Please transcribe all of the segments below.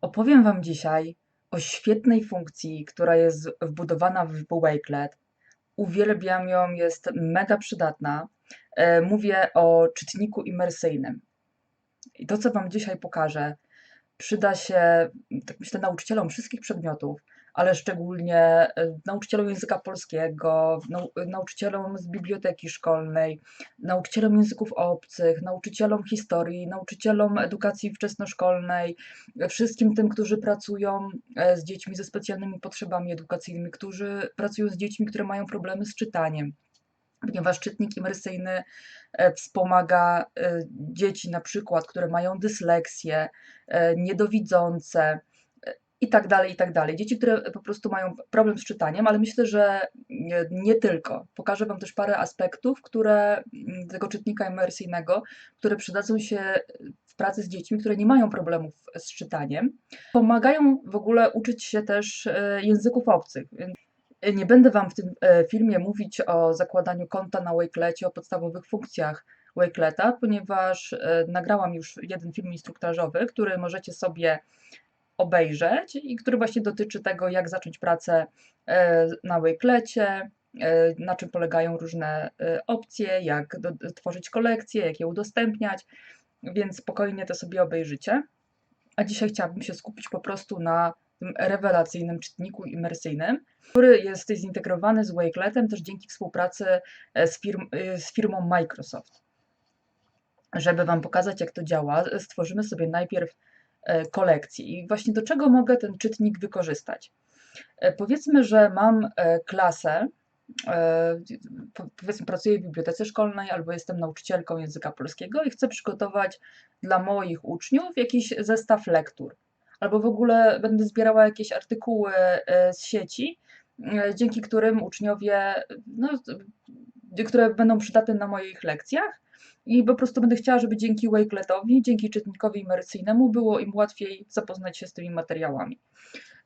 Opowiem Wam dzisiaj o świetnej funkcji, która jest wbudowana w Wakelet. Uwielbiam ją, jest mega przydatna. E, Mówię o czytniku imersyjnym. I to, co Wam dzisiaj pokażę, przyda się, tak myślę, nauczycielom wszystkich przedmiotów, ale szczególnie e, nauczycielom języka polskiego, nau nauczycielom z biblioteki szkolnej, nauczycielom języków obcych, nauczycielom historii, nauczycielom edukacji wczesnoszkolnej, e, wszystkim tym, którzy pracują e, z dziećmi ze specjalnymi potrzebami edukacyjnymi, którzy pracują z dziećmi, które mają problemy z czytaniem. Ponieważ czytnik imersyjny wspomaga dzieci, na przykład, które mają dysleksję, niedowidzące, i tak dalej, i tak dalej. Dzieci, które po prostu mają problem z czytaniem, ale myślę, że nie, tylko. Pokażę Wam też parę aspektów, które mm, tego czytnika imersyjnego, które przydadzą się w pracy z dziećmi, które nie mają problemów z czytaniem. Pomagają w ogóle uczyć się też e, języków obcych. Nie będę Wam w tym e, filmie mówić o zakładaniu konta na Wakelecie, o podstawowych funkcjach Wakeleta, ponieważ e, nagrałam już jeden film instruktażowy, który możecie sobie obejrzeć i który właśnie dotyczy tego, jak zacząć pracę e, na Wakelecie, e, na czym polegają różne e, opcje, jak tworzyć kolekcje, jak je udostępniać, więc spokojnie to sobie obejrzycie. A dzisiaj chciałabym się skupić po prostu na tym rewelacyjnym czytniku imersyjnym, który jest zintegrowany z Wakeletem też dzięki współpracy z, firm, z firmą Microsoft. Żeby Wam pokazać, jak to działa, stworzymy sobie najpierw kolekcji. I właśnie do czego mogę ten czytnik wykorzystać? E, powiedzmy, że mam e, klasę, powiedzmy pracuję w bibliotece szkolnej albo jestem nauczycielką języka polskiego i chcę przygotować dla moich uczniów jakiś zestaw lektur. Albo w ogóle będę zbierała jakieś artykuły z sieci, dzięki którym uczniowie, no, które będą przydatne na moich lekcjach, i po prostu będę chciała, żeby dzięki Wakeletowi, dzięki czytnikowi imersyjnemu było im łatwiej zapoznać się z tymi materiałami.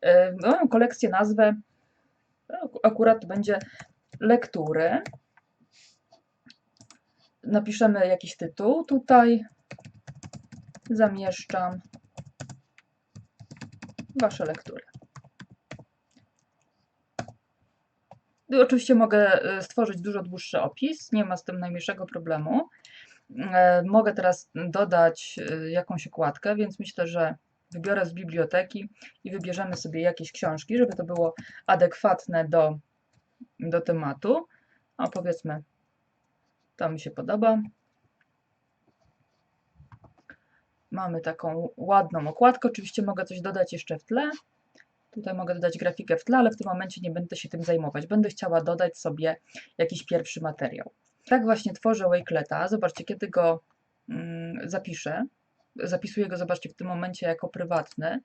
E, moją kolekcję nazwę akurat to będzie lektury. Napiszemy jakiś tytuł. Tutaj zamieszczam Wasze lektury. Oczywiście mogę e, stworzyć dużo dłuższy opis, nie ma z tym najmniejszego problemu. E, mogę teraz dodać e, jakąś okładkę, więc myślę, że wybiorę z biblioteki i wybierzemy sobie jakieś książki, żeby to było adekwatne do, do tematu. A powiedzmy, to mi się podoba. Mamy taką ładną okładkę. Oczywiście mogę coś dodać jeszcze w tle. Tutaj mogę dodać grafikę w tle, ale w tym momencie nie będę się tym zajmować. Będę chciała dodać sobie jakiś pierwszy materiał. Tak właśnie tworzę Wakeleta. Zobaczcie, kiedy go mm, zapiszę. Zapisuję go, zobaczcie, w tym momencie jako prywatny.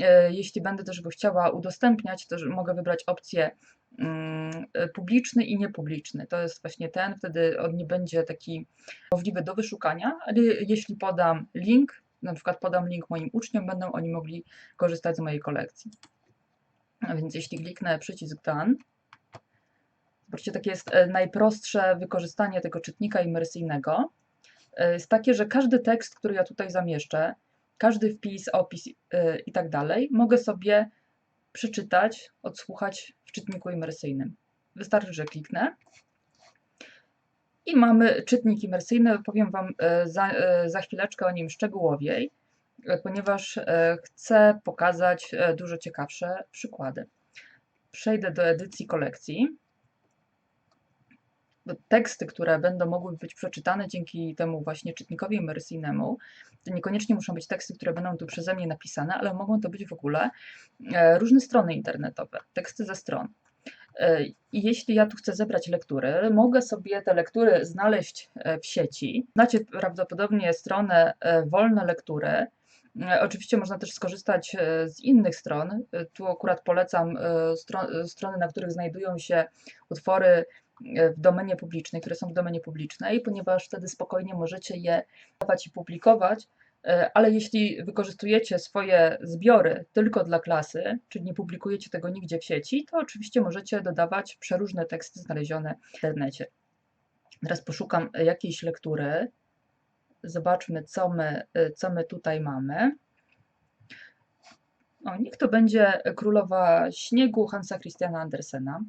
E, jeśli będę też go chciała udostępniać, to mogę wybrać opcję mm, publiczny i niepubliczny. To jest właśnie ten, wtedy on nie będzie taki możliwy do wyszukania, ale jeśli podam link, na przykład podam link moim uczniom, będą oni mogli korzystać z mojej kolekcji. A więc jeśli kliknę przycisk Done, Zobaczcie, takie jest e, najprostsze wykorzystanie tego czytnika imersyjnego. E, jest takie, że każdy tekst, który ja tutaj zamieszczę, każdy wpis, opis e, i tak dalej, mogę sobie przeczytać, odsłuchać w czytniku imersyjnym. Wystarczy, że kliknę. I mamy czytnik imersyjny. Powiem Wam za, za chwileczkę o nim szczegółowiej, ponieważ chcę pokazać dużo ciekawsze przykłady. Przejdę do edycji kolekcji teksty, które będą mogły być przeczytane dzięki temu właśnie czytnikowi imersyjnemu, to niekoniecznie muszą być teksty, które będą tu przeze mnie napisane, ale mogą to być w ogóle e, różne strony internetowe, teksty ze stron. E, I jeśli ja tu chcę zebrać lektury, mogę sobie te lektury znaleźć e, w sieci. Znacie prawdopodobnie stronę Wolne Lektury. Oczywiście można też skorzystać z innych stron. Tu akurat polecam strony, na których znajdują się utwory w domenie publicznej, które są w domenie publicznej, ponieważ wtedy spokojnie możecie je dawać i publikować, e, ale jeśli wykorzystujecie swoje zbiory tylko dla klasy, czyli nie publikujecie tego nigdzie w sieci, to oczywiście możecie dodawać przeróżne teksty znalezione w internecie. Teraz poszukam jakiejś lektury. Zobaczmy, co my, e, co my tutaj mamy. O, niech to będzie Królowa Śniegu Hansa Christiana Andersena.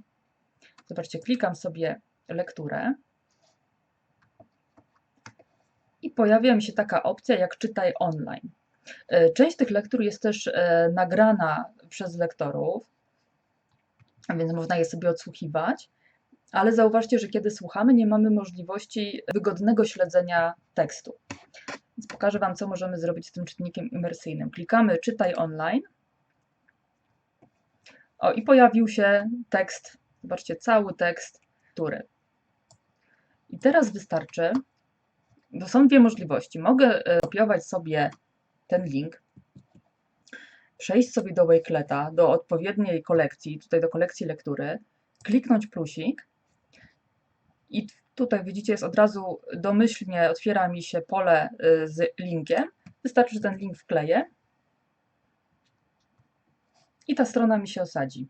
Zobaczcie, klikam sobie lekturę i pojawia mi się taka opcja jak czytaj online. E, Część tych lektur jest też e, nagrana przez lektorów, więc można je sobie odsłuchiwać, ale zauważcie, że kiedy słuchamy, nie mamy możliwości wygodnego śledzenia tekstu. Więc pokażę Wam, co możemy zrobić z tym czytnikiem imersyjnym. Klikamy czytaj online. O, i pojawił się tekst, zobaczcie, cały tekst, który. I teraz wystarczy, bo są dwie możliwości. Mogę e, kopiować sobie ten link, przejść sobie do Wakeleta, do odpowiedniej kolekcji, tutaj do kolekcji lektury, kliknąć plusik i tutaj widzicie, jest od razu domyślnie otwiera mi się pole y, z linkiem. Wystarczy, że ten link wkleję i ta strona mi się osadzi.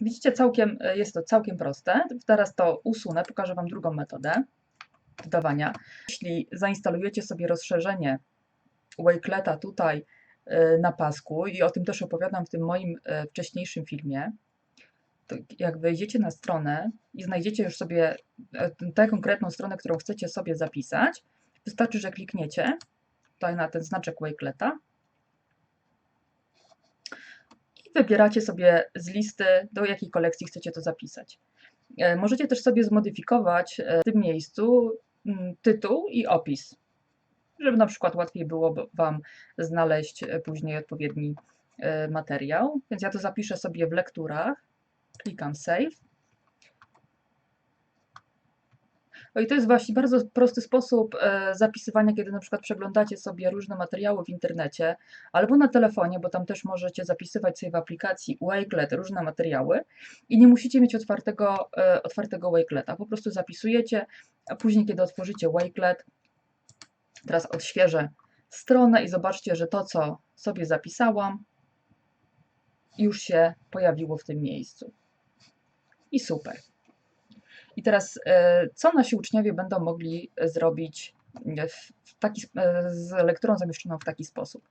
Widzicie, całkiem, y, jest to całkiem proste. Teraz to usunę, pokażę Wam drugą metodę dodawania. Jeśli zainstalujecie sobie rozszerzenie Wakeleta tutaj y, na pasku i o tym też opowiadam w tym moim wcześniejszym filmie, to jak wejdziecie na stronę i znajdziecie już sobie e, tę konkretną stronę, którą chcecie sobie zapisać, wystarczy, że klikniecie tutaj na ten znaczek Wakeleta wybieracie sobie z listy, do jakiej kolekcji chcecie to zapisać. E, możecie też sobie zmodyfikować e, w tym miejscu mm, tytuł i opis, żeby na przykład łatwiej było Wam znaleźć później odpowiedni materiał. Więc ja to zapiszę sobie w lekturach Klikam Save. No i to jest właśnie bardzo prosty sposób e, zapisywania, kiedy na przykład przeglądacie sobie różne materiały w internecie albo na telefonie, bo tam też możecie zapisywać sobie w aplikacji Wakelet różne materiały i nie musicie mieć otwartego, e, otwartego Wakeleta. Po prostu zapisujecie, a później, kiedy otworzycie Wakelet, teraz odświeżę stronę i zobaczcie, że to, co sobie zapisałam, już się pojawiło w tym miejscu i super. I teraz, e, co nasi uczniowie będą mogli zrobić w taki, e, z lekturą zamieszczoną w taki sposób?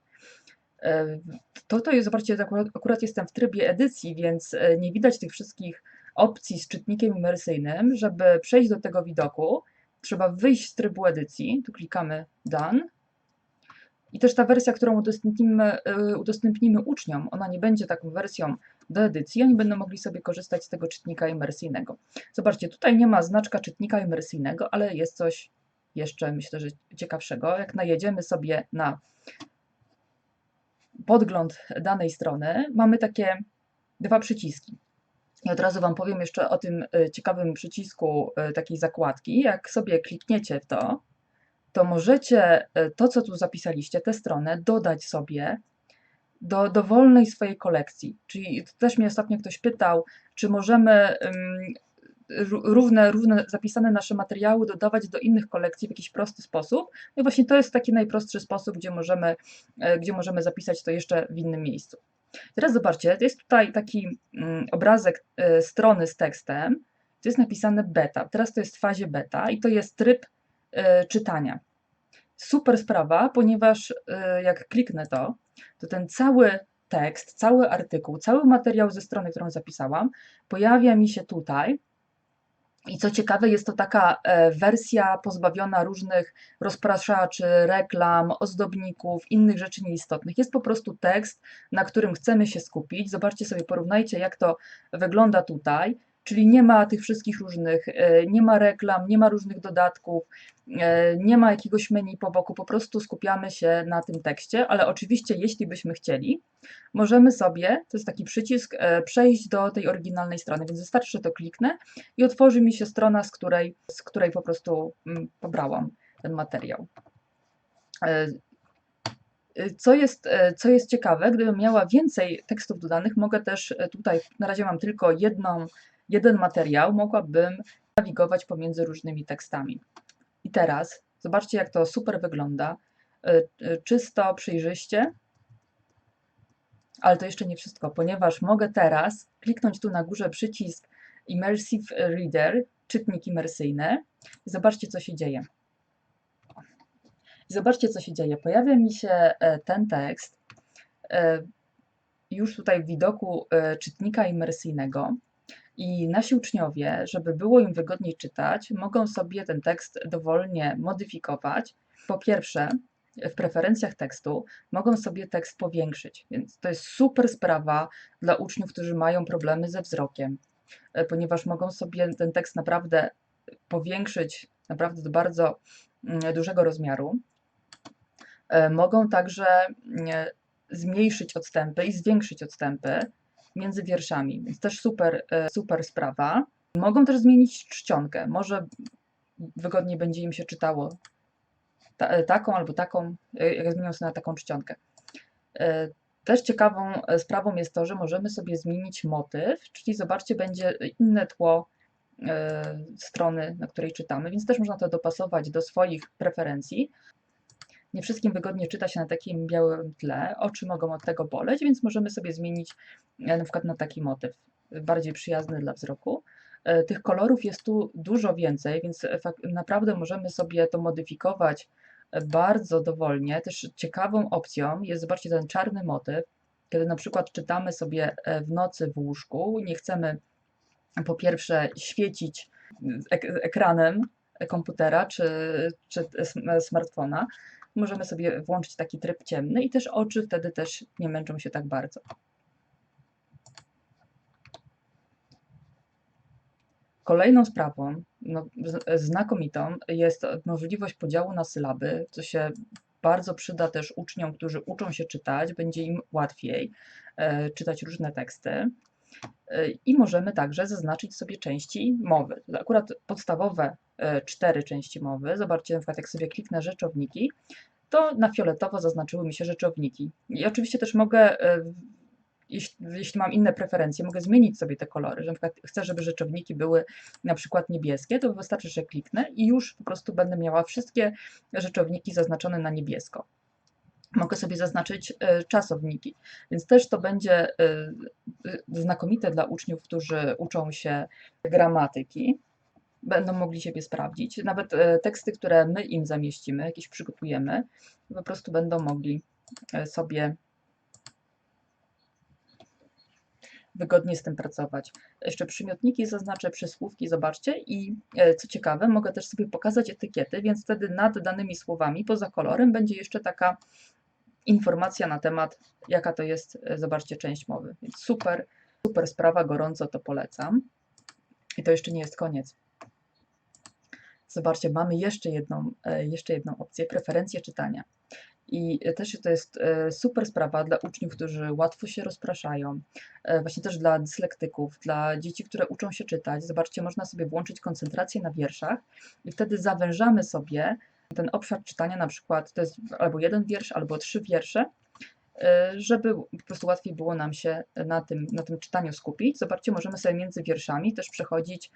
E, to, to jest, zobaczcie, akurat, akurat jestem w trybie edycji, więc nie widać tych wszystkich opcji z czytnikiem imersyjnym. Żeby przejść do tego widoku, trzeba wyjść z trybu edycji. Tu klikamy Done. I też ta wersja, którą udostępnimy, udostępnimy uczniom, ona nie będzie taką wersją do edycji, oni będą mogli sobie korzystać z tego czytnika imersyjnego. Zobaczcie, tutaj nie ma znaczka czytnika imersyjnego, ale jest coś jeszcze, myślę, że ciekawszego. Jak najedziemy sobie na podgląd danej strony, mamy takie dwa przyciski. I od razu Wam powiem jeszcze o tym e, ciekawym przycisku e, takiej zakładki. Jak sobie klikniecie w to, to możecie e, to, co tu zapisaliście, tę stronę, dodać sobie do dowolnej swojej kolekcji. Czyli też mnie ostatnio ktoś pytał, czy możemy równe, równe zapisane nasze materiały dodawać do innych kolekcji w jakiś prosty sposób. No i właśnie to jest taki najprostszy sposób, gdzie możemy, e, gdzie możemy zapisać to jeszcze w innym miejscu. Teraz zobaczcie, jest tutaj taki obrazek e, strony z tekstem, to jest napisane beta. Teraz to jest w fazie beta i to jest tryb e, czytania. Super sprawa, ponieważ jak kliknę to, to ten cały tekst, cały artykuł, cały materiał ze strony, którą zapisałam, pojawia mi się tutaj. I co ciekawe, jest to taka e, wersja pozbawiona różnych rozpraszaczy, reklam, ozdobników, innych rzeczy nieistotnych. Jest po prostu tekst, na którym chcemy się skupić. Zobaczcie sobie, porównajcie, jak to wygląda tutaj. Czyli nie ma tych wszystkich różnych, e, nie ma reklam, nie ma różnych dodatków, e, nie ma jakiegoś menu po boku, po prostu skupiamy się na tym tekście, ale oczywiście jeśli byśmy chcieli, możemy sobie, to jest taki przycisk, e, przejść do tej oryginalnej strony, więc wystarczy, że to kliknę i otworzy mi się strona, z której, z której po prostu mm, pobrałam ten materiał. Co jest, co jest ciekawe, gdybym miała więcej tekstów dodanych, mogę też tutaj, na razie mam tylko jedną jeden materiał, mogłabym nawigować pomiędzy różnymi tekstami. I teraz zobaczcie, jak to super wygląda. Y, y, czysto, przejrzyście. Ale to jeszcze nie wszystko, ponieważ mogę teraz kliknąć tu na górze przycisk Immersive Reader, czytnik imersyjny. I zobaczcie, co się dzieje. Zobaczcie, co się dzieje. Pojawia mi się e, ten tekst e, już tutaj w widoku e, czytnika imersyjnego. I nasi uczniowie, żeby było im wygodniej czytać, mogą sobie ten tekst dowolnie modyfikować. Po pierwsze, w preferencjach tekstu mogą sobie tekst powiększyć, więc to jest super sprawa dla uczniów, którzy mają problemy ze wzrokiem, e, ponieważ mogą sobie ten tekst naprawdę powiększyć naprawdę do bardzo mm, dużego rozmiaru. E, mogą także mm, zmniejszyć odstępy i zwiększyć odstępy między wierszami, więc też super, e, super sprawa. Mogą też zmienić czcionkę. Może wygodniej będzie im się czytało ta, e, taką albo taką, jak zmienią sobie na taką czcionkę. Też ciekawą sprawą jest to, że możemy sobie zmienić motyw, czyli zobaczcie, będzie inne tło strony, na której czytamy, więc też można to dopasować do swoich preferencji. Nie wszystkim wygodnie czyta się na takim białym tle, oczy mogą od tego boleć, więc możemy sobie zmienić e, na przykład na taki motyw, bardziej przyjazny dla wzroku. E, tych kolorów jest tu dużo więcej, więc naprawdę możemy sobie to modyfikować e, bardzo dowolnie. Też ciekawą opcją jest, zobaczcie, ten czarny motyw, kiedy na przykład czytamy sobie w nocy w łóżku, nie chcemy po pierwsze świecić ek ekranem komputera czy, czy smartfona, możemy sobie włączyć taki tryb ciemny i też oczy wtedy też nie męczą się tak bardzo. Kolejną sprawą no, znakomitą jest możliwość podziału na sylaby, co się bardzo przyda też uczniom, którzy uczą się czytać, będzie im łatwiej e, czytać różne teksty. E, I możemy także zaznaczyć sobie części mowy. Akurat podstawowe e, cztery części mowy, zobaczcie na przykład jak sobie kliknę rzeczowniki, to na fioletowo zaznaczyły mi się rzeczowniki. I oczywiście też mogę, e, jeśli, mam inne preferencje, mogę zmienić sobie te kolory, że na przykład chcę, żeby rzeczowniki były na przykład niebieskie, to wystarczy, że kliknę i już po prostu będę miała wszystkie rzeczowniki zaznaczone na niebiesko mogę sobie zaznaczyć e, czasowniki. Więc też to będzie e, e, znakomite dla uczniów, którzy uczą się gramatyki. Będą mogli siebie sprawdzić. Nawet teksty, które my im zamieścimy, jakieś przygotujemy, po prostu będą mogli sobie wygodnie z tym pracować. Jeszcze przymiotniki zaznaczę, przysłówki, zobaczcie i co ciekawe, mogę też sobie pokazać etykiety, więc wtedy nad danymi słowami, poza kolorem, będzie jeszcze taka informacja na temat, jaka to jest, e, zobaczcie, część mowy. Więc super, super sprawa, gorąco to polecam. I to jeszcze nie jest koniec. Zobaczcie, mamy jeszcze jedną, e, jeszcze jedną opcję, preferencje czytania. I też to jest e, super sprawa dla uczniów, którzy łatwo się rozpraszają, właśnie też dla dyslektyków, dla dzieci, które uczą się czytać. Zobaczcie, można sobie włączyć koncentrację na wierszach i wtedy zawężamy sobie ten obszar czytania na przykład to jest albo jeden wiersz, albo trzy wiersze, y, żeby po prostu łatwiej było nam się na tym, na tym czytaniu skupić. Zobaczcie, możemy sobie między wierszami też przechodzić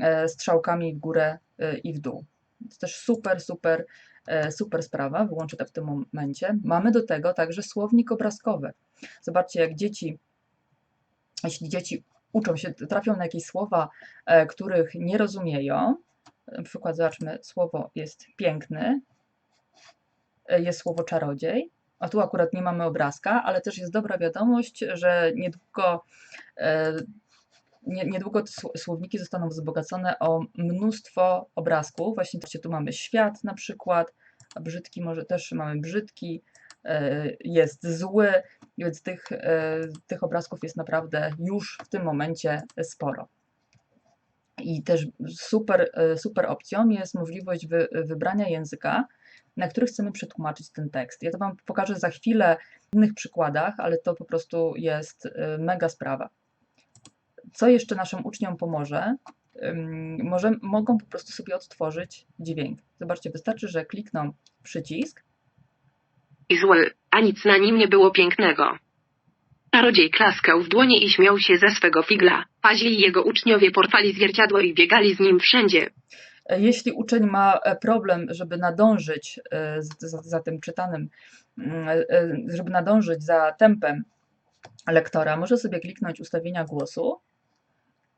e, strzałkami w górę y, i w dół. To też super, super, e, super sprawa, wyłączę to w tym momencie. Mamy do tego także słownik obrazkowy. Zobaczcie, jak dzieci, jeśli dzieci uczą się, trafią na jakieś słowa, e, których nie rozumieją, na przykład zobaczmy, słowo jest piękny, e, jest słowo czarodziej, a tu akurat nie mamy obrazka, ale też jest dobra wiadomość, że niedługo, e, niedługo słowniki zostaną wzbogacone o mnóstwo obrazków. Właśnie tu mamy świat na przykład, a brzydki może też mamy brzydki, e, jest zły, więc tych, tych obrazków jest naprawdę już w tym momencie sporo. I też super, e, super opcją jest możliwość wy, wybrania języka, na który chcemy przetłumaczyć ten tekst. Ja to Wam pokażę za chwilę w innych przykładach, ale to po prostu jest e, mega sprawa. Co jeszcze naszym uczniom pomoże? Może, mogą po prostu sobie odtworzyć dźwięk. Zobaczcie, wystarczy, że klikną przycisk. I zły, a nic na nim nie było pięknego. Czarodziej klaskał w dłonie i śmiał się ze swego figla. Paźli jego uczniowie porwali zwierciadło i biegali z nim wszędzie. Jeśli uczeń ma e, problem, żeby nadążyć e, za, za tym czytanym, mm, e, żeby nadążyć za tempem lektora, może sobie kliknąć ustawienia głosu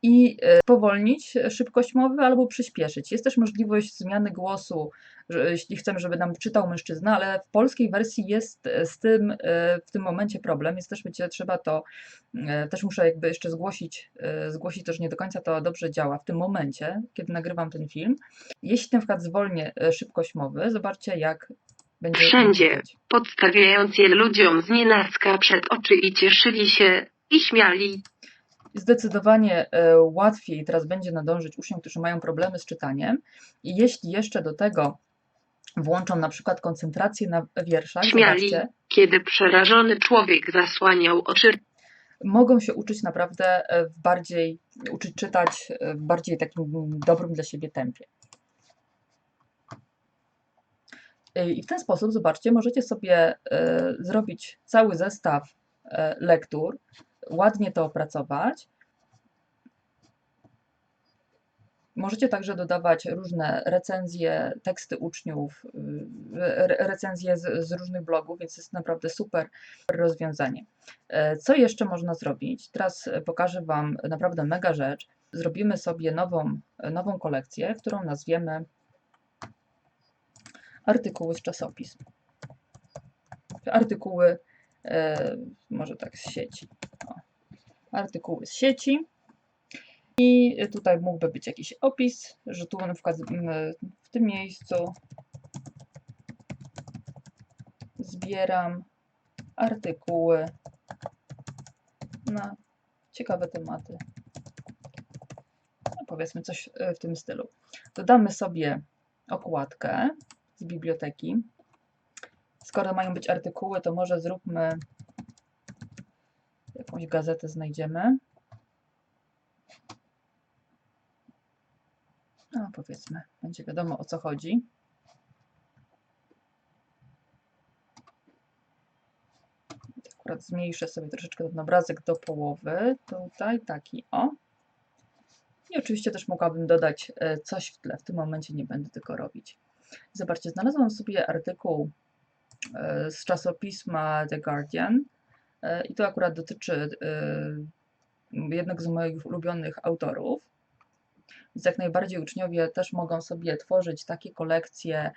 i spowolnić szybkość mowy albo przyspieszyć. Jest też możliwość zmiany głosu, że, jeśli chcemy, żeby nam czytał mężczyzna, ale w polskiej wersji jest e, z tym e, w tym momencie problem, więc też będzie trzeba to, e, też muszę jakby jeszcze zgłosić, zgłosić to, że nie do końca to dobrze działa w tym momencie, kiedy nagrywam ten film. Jeśli na przykład zwolnię szybkość mowy, zobaczcie jak będzie Wszędzie. podstawiając je ludziom z nienacka przed oczy i cieszyli się i śmiali. Zdecydowanie łatwiej teraz będzie nadążyć uczniom, którzy mają problemy z czytaniem. I jeśli jeszcze do tego włączą na przykład koncentrację na wierszach, Śmiali. zobaczcie, Kiedy przerażony człowiek zasłaniał oczy mogą się uczyć naprawdę e, w bardziej, uczyć czytać e, w bardziej takim dobrym dla siebie tempie. E, I w ten sposób, zobaczcie, możecie sobie zrobić cały zestaw lektur, ładnie to opracować. Możecie także dodawać różne recenzje, teksty uczniów, y, re- recenzje z, z różnych blogów, więc jest naprawdę super rozwiązanie. E, Co jeszcze można zrobić? Teraz pokażę Wam naprawdę mega rzecz. Zrobimy sobie nową, nową kolekcję, którą nazwiemy artykuły z czasopism. Artykuły, e, może tak z sieci. O. Artykuły z sieci. I tutaj mógłby być jakiś opis, że tu na przykład mm, w tym miejscu zbieram artykuły na ciekawe tematy. No, powiedzmy coś e, w tym stylu. Dodamy sobie okładkę z biblioteki. Skoro mają być artykuły, to może zróbmy jakąś gazetę znajdziemy. No, powiedzmy, będzie wiadomo o co chodzi. Akurat zmniejszę sobie troszeczkę ten obrazek do połowy. Tutaj taki o. I oczywiście też mogłabym dodać e, coś w tle. W tym momencie nie będę tego robić. Zobaczcie, znalazłam sobie artykuł e, z czasopisma The Guardian. E, I to akurat dotyczy jednego z moich ulubionych autorów. Więc jak najbardziej uczniowie też mogą sobie tworzyć takie kolekcje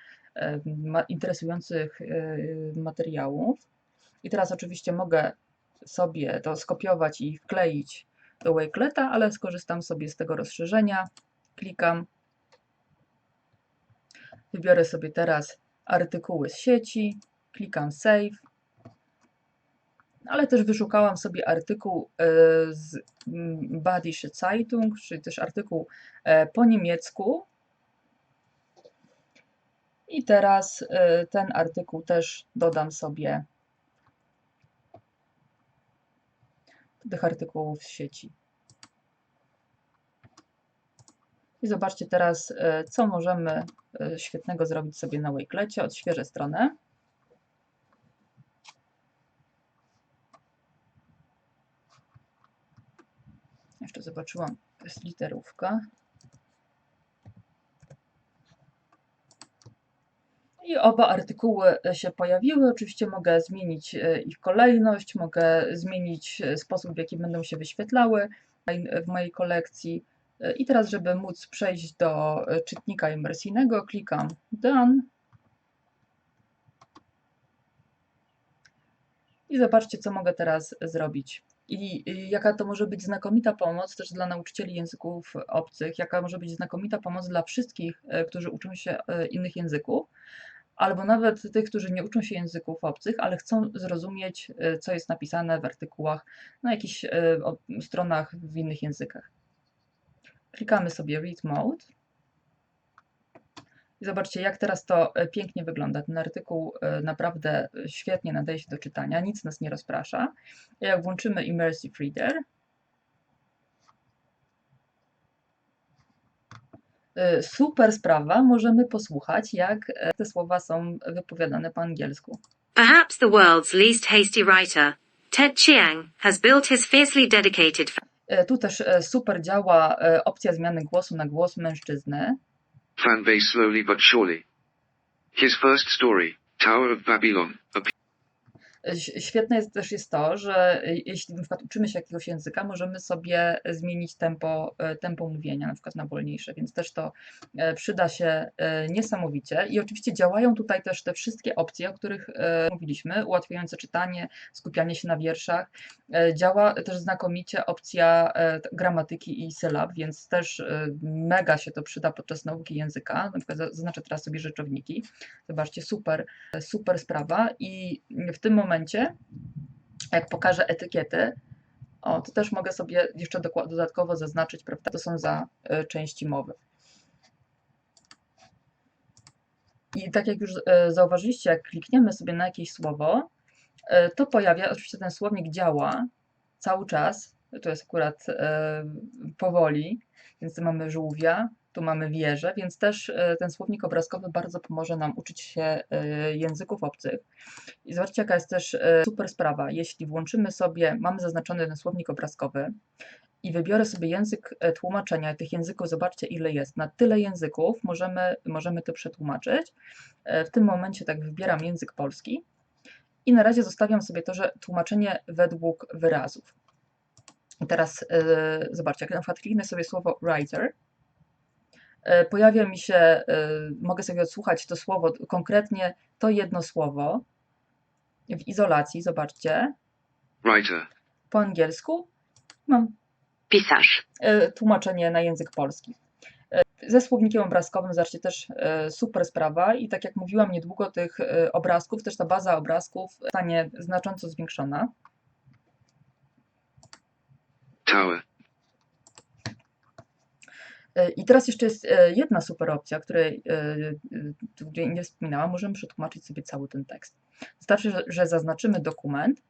interesujących e, materiałów. I teraz oczywiście mogę sobie to skopiować i wkleić do Wakeleta, ale skorzystam sobie z tego rozszerzenia. Klikam. Wybiorę sobie teraz artykuły z sieci. Klikam Save. Ale też wyszukałam sobie artykuł e, z mm, Badische Zeitung, czyli też artykuł e, po niemiecku. I teraz e, ten artykuł też dodam sobie tych artykułów z sieci. I zobaczcie teraz, co możemy świetnego zrobić sobie na Wakelecie. Odświeżę stronę. Jeszcze zobaczyłam, to jest literówka. I oba artykuły się pojawiły. Oczywiście mogę zmienić e, ich kolejność, mogę zmienić e, sposób, w jaki będą się wyświetlały w mojej kolekcji. E, I teraz, żeby móc przejść do czytnika imersyjnego, klikam Done. I zobaczcie, co mogę teraz zrobić. I i jaka to może być znakomita pomoc też dla nauczycieli języków obcych, jaka może być znakomita pomoc dla wszystkich, e, którzy uczą się e, innych języków, albo nawet tych, którzy nie uczą się języków obcych, ale chcą zrozumieć, e, co jest napisane w artykułach na jakichś stronach w innych językach. Klikamy sobie Read Mode. I zobaczcie, jak teraz to e, pięknie wygląda. Ten artykuł e, naprawdę świetnie nadaje się do czytania, nic nas nie rozprasza. Jak włączymy Immersive Reader, e, super sprawa, możemy posłuchać, jak e, te słowa są wypowiadane po angielsku. Perhaps the world's least hasty writer, Ted Chiang, has built his fiercely dedicated E, Tu też e, super działa e, opcja zmiany głosu na głos mężczyzny. Fanbase slowly but surely. His first story, Tower of Babylon, Świetne jest też jest to, że jeśli na przykład uczymy się jakiegoś języka, możemy sobie zmienić tempo, e, tempo mówienia, na przykład na wolniejsze, więc też to e, przyda się e, niesamowicie. I oczywiście działają tutaj też te wszystkie opcje, o których mówiliśmy, ułatwiające czytanie, skupianie się na wierszach. Działa też znakomicie opcja gramatyki i sylab, więc też mega się to przyda podczas nauki języka. Na przykład za- zaznaczę teraz sobie rzeczowniki. Zobaczcie, super, super sprawa. I w tym momencie, jak pokażę etykiety, o, to też mogę sobie jeszcze dodatkowo zaznaczyć, prawda, to są za e, części mowy. I tak jak już e, zauważyliście, jak klikniemy sobie na jakieś słowo, e, to pojawia, oczywiście ten słownik działa cały czas, to jest akurat powoli, więc mamy żółwia, tu mamy wieżę, więc też e, ten słownik obrazkowy bardzo pomoże nam uczyć się e, języków obcych. I zobaczcie, jaka jest też e, super sprawa. Jeśli włączymy sobie, mamy zaznaczony ten słownik obrazkowy i wybiorę sobie język tłumaczenia, tych języków, zobaczcie ile jest. Na tyle języków możemy, możemy to przetłumaczyć. W tym momencie tak wybieram język polski i na razie zostawiam sobie to, że tłumaczenie według wyrazów. I teraz e, zobaczcie, jak na przykład kliknę sobie słowo writer, pojawia mi się, e, mogę sobie odsłuchać to słowo, konkretnie to jedno słowo w izolacji, zobaczcie, writer, po angielsku mam Pisarz. e, tłumaczenie na język polski. E, Ze słownikiem obrazkowym, zobaczcie, też e, super sprawa i tak jak mówiłam, niedługo tych e, obrazków, też ta baza obrazków zostanie znacząco zwiększona. tower, E, I teraz jeszcze jest e, jedna super opcja, której e, e, nie wspominałam. Możemy przetłumaczyć sobie cały ten tekst. Wystarczy, że zaznaczymy dokument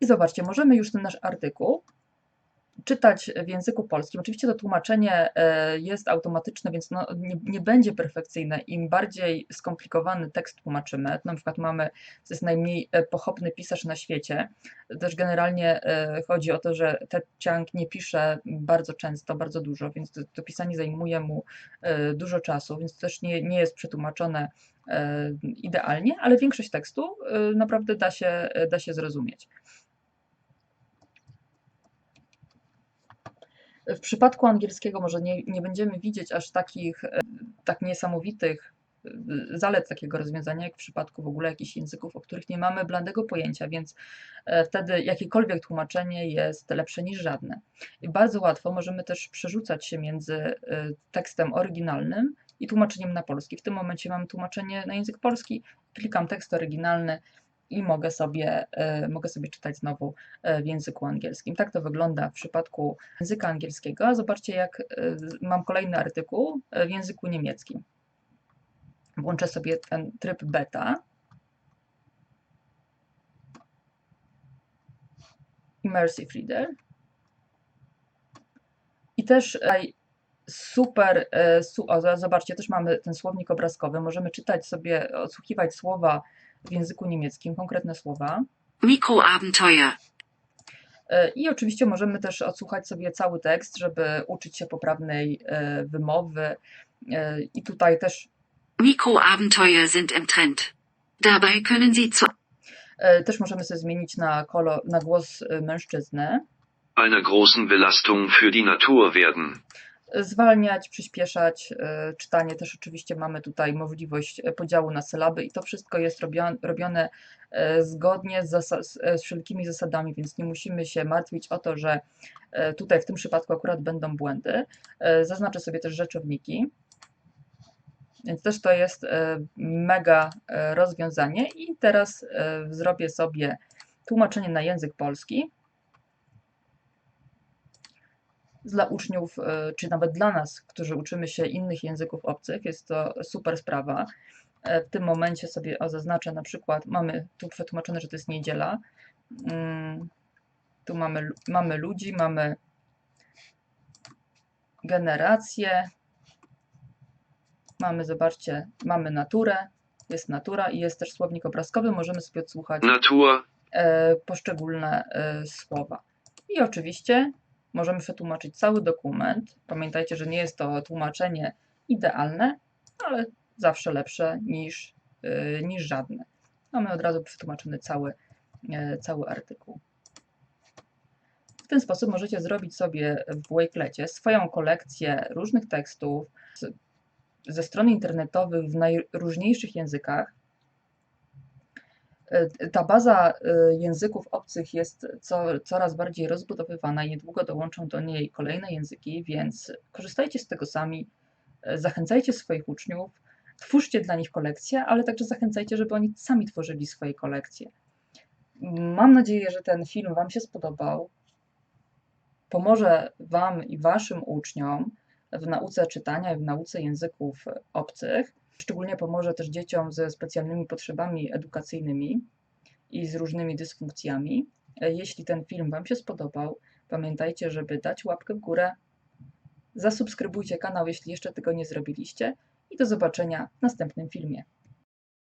i zobaczcie, możemy już ten nasz artykuł czytać w języku polskim. Oczywiście to tłumaczenie e, jest automatyczne, więc no, nie, nie będzie perfekcyjne. Im bardziej skomplikowany tekst tłumaczymy, na przykład mamy, to jest najmniej e, pochopny pisarz na świecie, też generalnie e, chodzi o to, że Ted Chiang nie pisze bardzo często, bardzo dużo, więc to, to pisanie zajmuje mu dużo czasu, więc też nie, nie jest przetłumaczone idealnie, ale większość tekstu naprawdę da się, da się zrozumieć. W przypadku angielskiego może nie, nie będziemy widzieć aż takich e, tak niesamowitych e, zalet takiego rozwiązania, jak w przypadku w ogóle jakichś języków, o których nie mamy bladego pojęcia, więc e, wtedy jakiekolwiek tłumaczenie jest lepsze niż żadne. I bardzo łatwo możemy też przerzucać się między tekstem oryginalnym i tłumaczeniem na polski. W tym momencie mam tłumaczenie na język polski, klikam tekst oryginalny i mogę sobie, e, mogę sobie czytać znowu e, w języku angielskim. Tak to wygląda w przypadku języka angielskiego. A Zobaczcie, jak e, mam kolejny artykuł w języku niemieckim. Włączę sobie ten tryb beta. Immersive Reader. I też super, su, o, zobaczcie, też mamy ten słownik obrazkowy. Możemy czytać sobie, odsłuchiwać słowa w języku niemieckim, konkretne słowa. Mikroabenteuer. E, I oczywiście możemy też odsłuchać sobie cały tekst, żeby uczyć się poprawnej e, wymowy. E, I tutaj też Mikroabenteuer sind im Trend. Dabei können Sie zu Też możemy sobie zmienić na, kolor, na głos mężczyzny. einer großen Belastung für die Natur werden. Zwalniać, przyspieszać e, czytanie. Też oczywiście mamy tutaj możliwość e, podziału na sylaby i to wszystko jest robione, e, zgodnie z, z, wszelkimi zasadami, więc nie musimy się martwić o to, że tutaj w tym przypadku akurat będą błędy. Zaznaczę sobie też rzeczowniki. Więc też to jest mega rozwiązanie. I teraz zrobię sobie tłumaczenie na język polski. Dla uczniów, e, czy nawet dla nas, którzy uczymy się innych języków obcych, jest to super sprawa. E, W tym momencie sobie o, zaznaczę na przykład, mamy tu przetłumaczone, że to jest niedziela. Mm, Tu mamy, mamy ludzi, mamy generację, mamy, zobaczcie, mamy naturę, jest natura i jest też słownik obrazkowy, możemy sobie odsłuchać Natur, e, poszczególne słowa. I oczywiście możemy przetłumaczyć cały dokument. Pamiętajcie, że nie jest to tłumaczenie idealne, ale zawsze lepsze niż, e, niż żadne. Mamy od razu przetłumaczony cały, e, cały artykuł. W ten sposób możecie zrobić sobie w Wakelecie swoją kolekcję różnych tekstów z, ze stron internetowych w najróżniejszych językach. E, Ta baza e, języków obcych jest co, coraz bardziej rozbudowywana i niedługo dołączą do niej kolejne języki, więc korzystajcie z tego sami, e, zachęcajcie swoich uczniów, twórzcie dla nich kolekcje, ale także zachęcajcie, żeby oni sami tworzyli swoje kolekcje. Mam nadzieję, że ten film Wam się spodobał. Pomoże Wam i Waszym uczniom w nauce czytania i w nauce języków obcych. Szczególnie pomoże też dzieciom ze specjalnymi potrzebami edukacyjnymi i z różnymi dysfunkcjami. Jeśli ten film Wam się spodobał, pamiętajcie, żeby dać łapkę w górę, zasubskrybujcie kanał, jeśli jeszcze tego nie zrobiliście i do zobaczenia w następnym filmie.